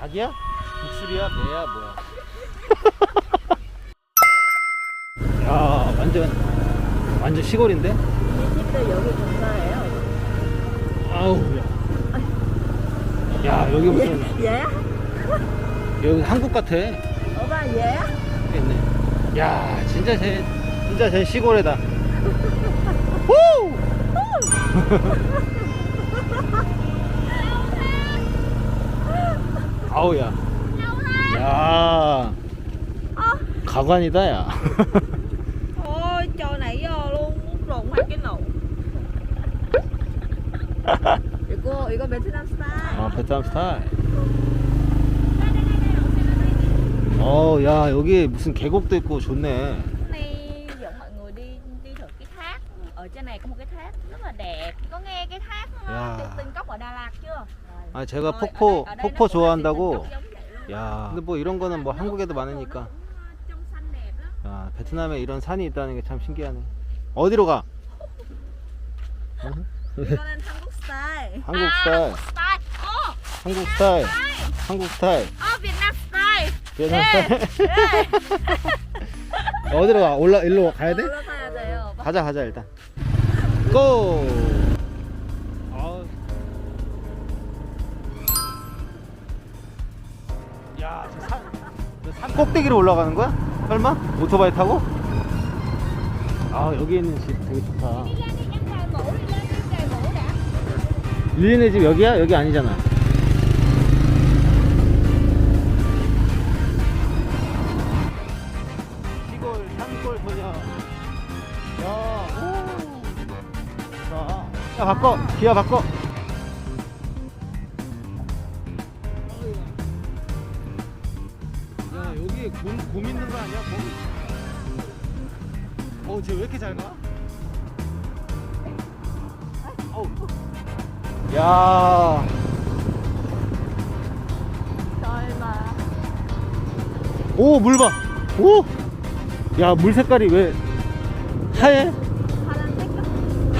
닭이야? 목소리야? 배야? 뭐야? 야 완전 완전 시골인데? 집도 여기 근처예요. 아우 야, 야 여기 무슨 얘? 여기 한국 같아 오빠 얘? 있네 야 진짜 제 진짜 제 시골에다 후! 아우야 야 가관이다 야 Ôi trời nãy giờ luôn muốn rụng hai cái nụ. 이거 이거 베트남 스타일. 아 베트남 스타일 어 야 여기 무슨 계곡도 있고 좋네 Nay dẫn mọi người đi đi thử cái thác. Ở trên này có một cái thác rất là đẹp. Có nghe cái thác Dạ. uh, tinh cốc ở Đà Lạt chưa? 아 제가 폭포 폭포 좋아한다고. 야 근데 뭐 이런 거는 뭐 한국에도 많으니까. 야 베트남에 이런 산이 있다는 게 참 신기하네 어디로 가? 이거는 한국 스타일. 한국 아, 스타일 한국 스타일. 어, 한국 스타일 한국 스타일 어, 베트남 스타일. 베트남 네. 스타일 어디로 가? 올라 일로 가야 돼? 올라가야 돼요. 가자 가자 일단 고! 꼭대기로 올라가는 거야? 설마? 오토바이 타고? 아, 여기 있는 집 되게 좋다. 릴리네 집 여기야? 여기 아니잖아. 시골 산골 소녀. 야, 오. 야, 바꿔. 기아 바꿔. 야, 여기 곰, 곰 있는 거 아니야? 곰? 어, 쟤 왜 이렇게 잘 가? 어우. 야, mà 오, 물 봐. 오! 야, 물 색깔이 왜 하얘?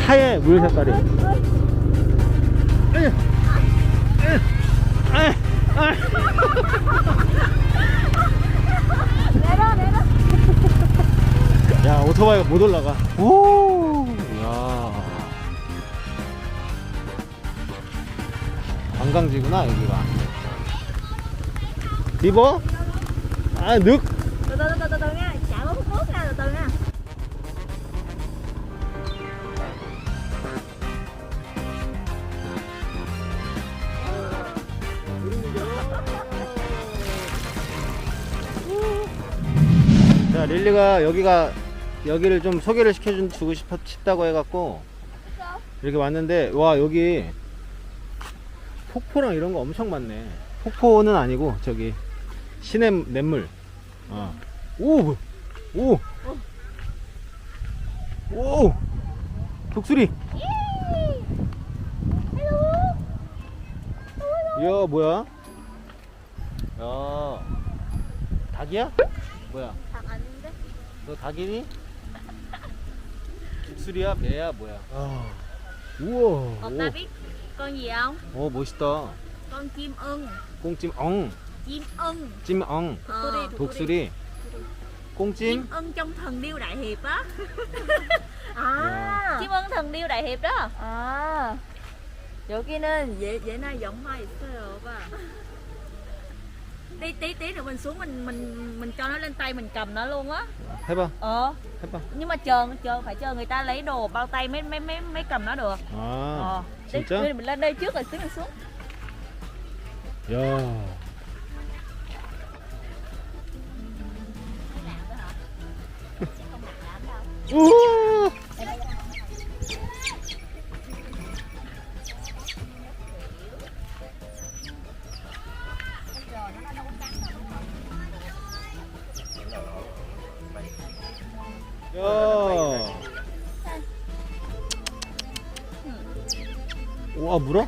하얘, 물 색깔이. 에이, 에이, 에이, 에이. 내려 내려 야, 오토바이가 못 올라가. 오! 야. 관광지구나, 여기가. 리버? 아, 늑. từ từ từ từ từ nha chả có hút nước nha từ từ nha 자, 릴리가 여기가 여기를 좀 소개를 시켜준 주고 싶, 싶다고 해갖고 이렇게 왔는데 와 여기 폭포랑 이런 거 엄청 많네. 폭포는 아니고 저기 시냇 냇물. 어. 오, 오, 오, 독수리. 야 뭐야? 야 닭이야? 뭐야? anh đấy 너 닭이니? 독수리야 배야 뭐야? 아, 우와. ông ta biết con gì không 오, 어 멋있다. con chim ưng 꽁찜 엉, chim ưng 찜 엉, ờ, 독수리, 꽁찜. chim ưng trong thần điêu đại hiệp á 야. chim ưng thần điêu đại hiệp đó 아 여기는 얘 얘나 영화 있어요 오빠 tí tí tí rồi mình xuống mình mình mình cho nó lên tay mình cầm nó luôn á. Thấy không? Ờ. Thấy không? Nhưng mà chờ chờ phải chờ người ta lấy đồ bao tay mới mới mới mới cầm nó được. À, ờ. tí, mình lên đây trước rồi tí mình xuống. Yeah. Ủa. 와, 물어?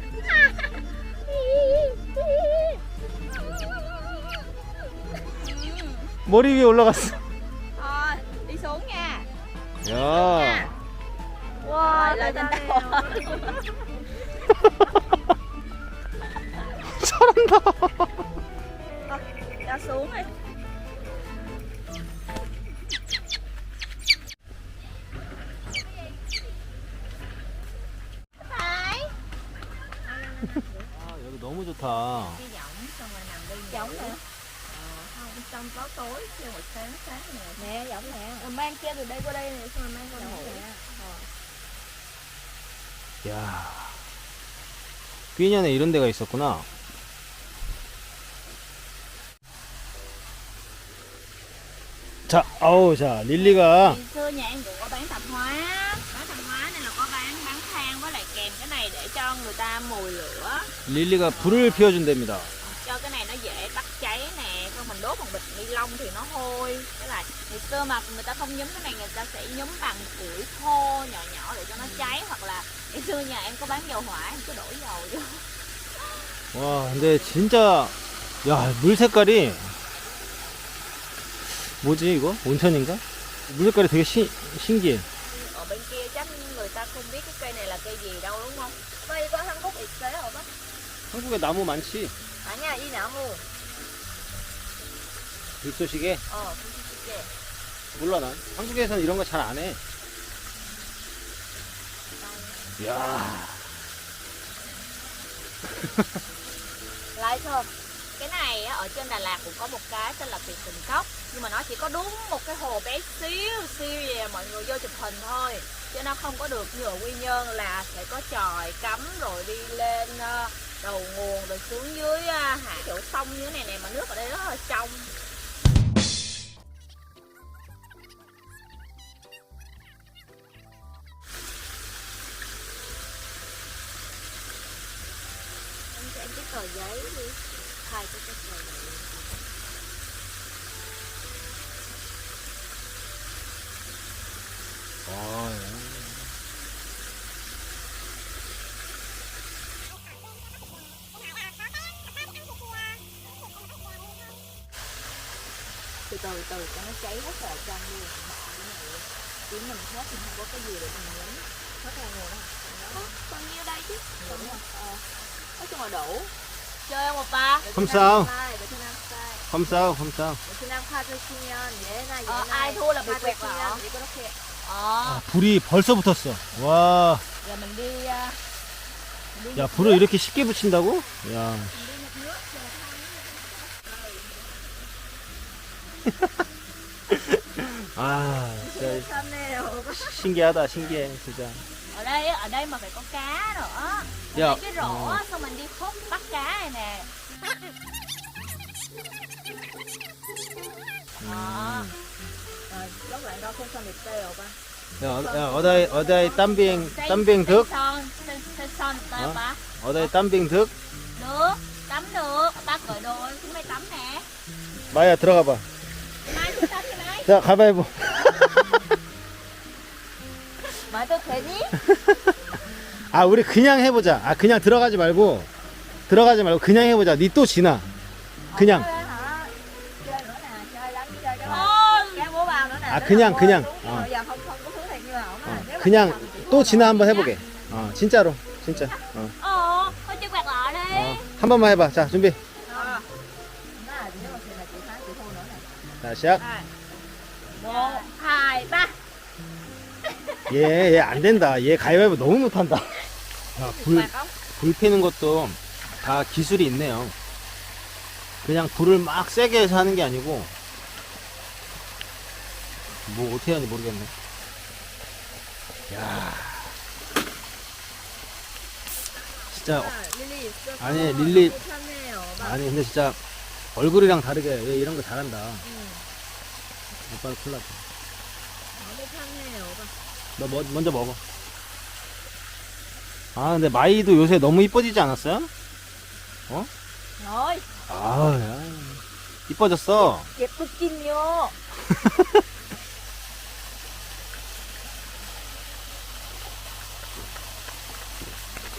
머리 위에 올라갔어. Đi xuống nha. 야. Wow, lên trên đầu. 잘한다. 좋다. Cái giọng xong rồi nằm đi ngủ. Giọng hả? Ờ, không trong có tối kêu một sáng sáng nè Nè giống nè. Rồi mang kia từ đây qua đây này xong rồi mang qua Giống ngủ nè. 야. 뀌년에 이런 데가 있었구나. 자, 아우, 자, 릴리가 Ngày xưa nhà em cũng có bán tạp hóa Bán tạp hóa nên là có bán bán than với lại kèm cái này để cho người ta mồi lửa 릴리가 불을 피워준답니다. cho cái này nó dễ bắt cháy nè không mình đốt bằng bịch ni lông thì nó hôi với lại ngày xưa mà người ta không nhúm cái này người ta sẽ nhúm bằng củi khô nhỏ nhỏ để cho nó cháy hoặc là ngày xưa nhà em có bán dầu hỏa em cứ đổ dầu vô 와, 근데 진짜 야, 물 색깔이 뭐지 이거? 온천인가? 물 색깔이 되게 시, 신기해. ở bên kia chắc người ta không biết cái cây này là cây gì đâu đúng không cây có 한국 있어요 오빠? 한국에 나무 많지. 아니야 이 나무 불쏘시개? 어 부시시게 몰라 난. 한국에서는 이런 거 잘 안 해. 야, lại thơm cái này á, ở trên Đà Lạt cũng có một cái tên là Tuyệt Tình Cốc nhưng mà nó chỉ có đúng một cái hồ bé xíu xíu vậy à, mọi người vô chụp hình thôi chứ nó không có được như ở Quy Nhơn là sẽ có tròi cắm rồi đi lên ờ, đầu nguồn rồi xuống dưới ờ, hạ chỗ sông như thế này nè mà nước ở đây rất là trong. Em cho em cái tờ giấy đi. Thay cho cái tờ giấy. 아, từ từ cho nó cháy hết vào trong luôn chứ mình hết thì không có cái gì để mình nhúng hết ra nguồn đó bao nhiêu đây chứ đúng rồi ờ nói chung là đủ chơi không 오빠 không sao, không sao, không sao. bị 카드 quẹt 치면 vào 이렇게. 아, 불이 벌써 붙었어. 와, mình mình đi 야, 불을 이렇게 쉽게 붙인다고? 야. 아, 진짜 참네요. 신기하다, 신기해, 진짜. ở đây á, ở đây mà phải có cá nữa Dạ. Lấy cái rổ á, xong mình đi khúc bắt cá này nè Đó. Rồi, lúc lại đó không sao được tê 오빠. 야, 어, 야, 어다이, 어다이 땀빙, Xây- 땀빙 xây 득? son xây, xây son tao Hả? ba 어다이 땀빙 득? nước tắm được ba cởi đồ chúng mày tắm nè 마야, 들어가 봐. mai chúng ta đi mai 자, 가위바위보. tôi 괜히 아, 우리 그냥 해보자. 아, 그냥 들어가지 말고. 들어가지 말고 그냥 해보자. 니 또 지나. 그냥. Rất 그냥. 그냥. 어, mà 그냥 또 지나 한번 해보게. 어, 진짜로. 진짜. 어, quạt lọ đi 어, 한 번만 해봐. 자, 준비. 자, 시작. Hai ba 얘, 얘 안 된다. 얘 가위바위보 너무 못한다. 야, 불, 불 피는 것도 다 기술이 있네요. 그냥 불을 막 세게 해서 하는 게 아니고, 뭐 어떻게 하는지 모르겠네. 야 진짜, 아, 릴리 아니, 릴리-. 아니, 근데 진짜 얼굴이랑 다르게 얘 이런 거 잘한다. 오빠 큰일 났다. 너무 편해요. 오빠. 너 뭐, 먼저 먹어. 아, 근데 마이도 요새 너무 이뻐지지 않았어요? rồi 아, 야. 이뻐졌어. 예쁘긴요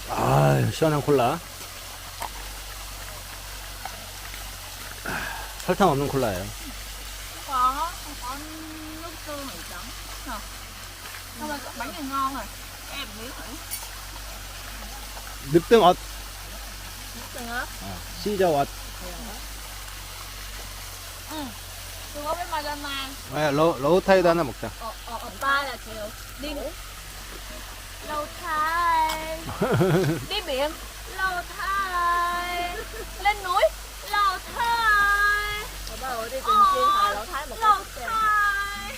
아, 시원한 콜라. 아, 설탕 없는 콜라예요. có không có nước tương thì chấm Nè. sao mà bánh này ngon rồi em biết thử 늑등 엇. tương ớt 어, 시저 엇. tương ớt với mayonnaise 아, 로, 로우타이도 하나 먹자. ờ, ờ, ờ, ba là kiểu đi lâu thai đi biển lâu thai lên núi lầu thái Bà ở lầu phút kìa. thái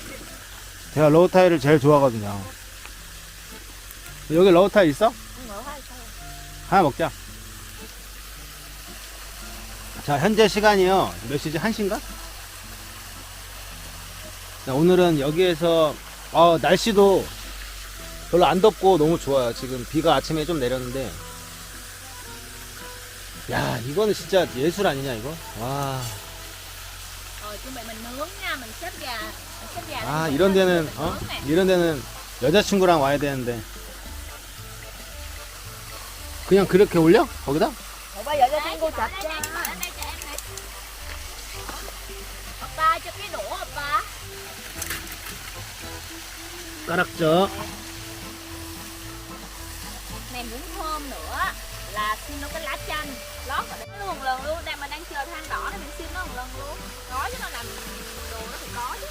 제가 러우타이를 제일 좋아하거든요. 여기 러우타이 있어? 하나 먹자. 자, 현재 시간이요. 몇 시지? 1시인가? 자, 오늘은 여기에서, 어, 날씨도 별로 안 덥고 너무 좋아요. 지금 비가 아침에 좀 내렸는데. 야, 이거는 진짜 예술 아니냐, 이거? 와. gà mình xếp gà 아, 이런 데는, 어? 이런 데는 여자친구랑 와야 되는데. 그냥 그렇게 올려? 거기다? Đây, đây em này Oppa cho cái đũa Oppa 까락져. Này muốn thơm nữa là xin nó cái lá chanh lót vào đấy một lần luôn đang mà đang chờ than đỏ thì mình xin nó một lần luôn có chứ nó làm đồ nó phải có chứ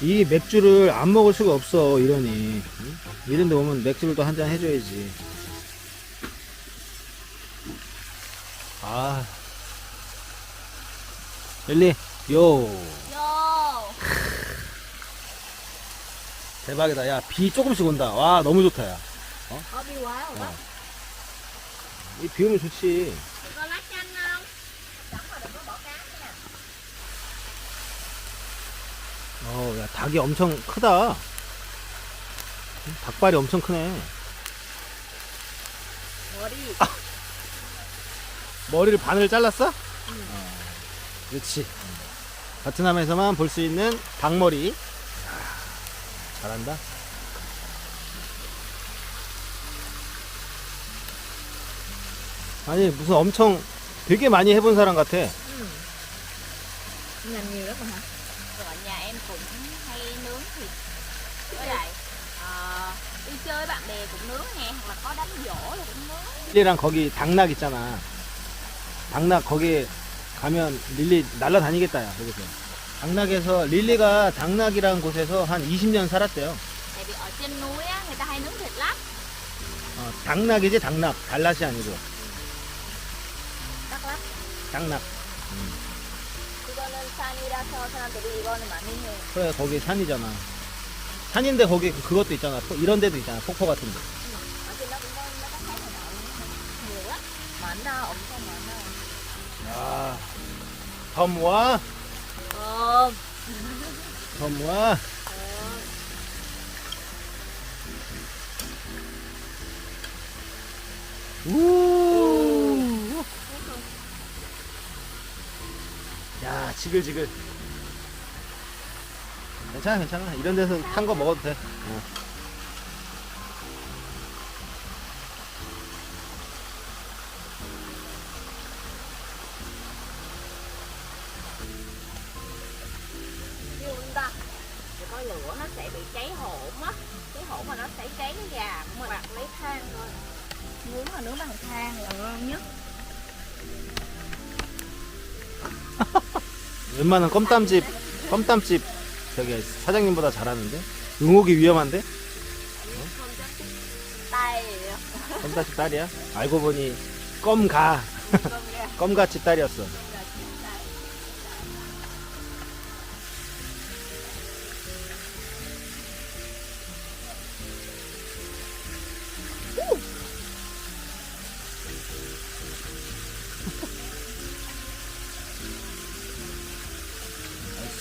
이 맥주를 안 먹을 수가 없어 이러니 응? 이런 데 오면 맥주를 또 한 잔 해줘야지 릴리 요. vô 대박이다. 야 비 조금씩 온다. 와 너무 좋다 야이 Ở bi quá rồi bác 비 오면 좋지. Chị có lá chanh không? Chấm mà đừng có bỏ cá nha 어야 닭이 엄청 크다. 응? 닭발이 엄청 크네. 머리. 머리를 반을 잘랐어? 어, 그렇지. 베트남에서만 볼 수 있는 닭머리. 이야, 잘한다. 아니 무슨 엄청 되게 많이 해본 사람 같아. Làm nhiều lắm mà hả? Rồi nhà em cũng hay nướng thịt Với lại ờ, đi chơi bạn bè cũng nướng nè Hoặc là có đám giỗ rồi cũng nướng 릴리랑 거기 당락 있잖아. 당락 거기 가면 릴리 날라다니겠다 야 거기서. 당락에서 릴리가 당락이라는 곳에서 한 20년 살았대요. Tại vì ở trên núi á, người ta hay nướng thịt lắm 어, 당락이지 당락 달랏이 아니고 Lắk 당락. 이거는 산이라서 사람들이 이거는 많이 해 그래 거기 산이잖아. 산인데 거기 그것도 있잖아. 폭- 이런 데도 있잖아. 폭포 같은 데. Ở trên đó cũng có nó có thấy này nọ Nhiều lắm Mạnh đó, 엄청 많아 야, 덤와, Ờ 덤와. 우. 야, 지글지글. 괜찮아, 괜찮아. 이런 데서 탄 거 먹어도 돼. 어. Cháy cái gà cũng Hoặc lấy than thôi Nướng là nướng bằng than là ngon nhất 웬만한 껌땀집, 껌땀집 저기 사장님보다 잘하는데? 응옥이 위험한데? Tay 껌같이 딸이야? 알고 보니 껌가 껌같이 딸이었어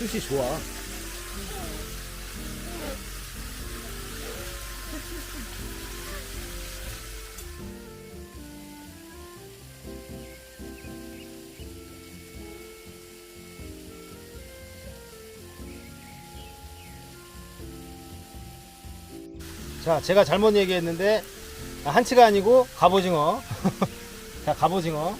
아, 숯이 좋아 자, 제가 잘못 얘기했는데 아, 한치가 아니고 갑오징어. 자, 갑오징어.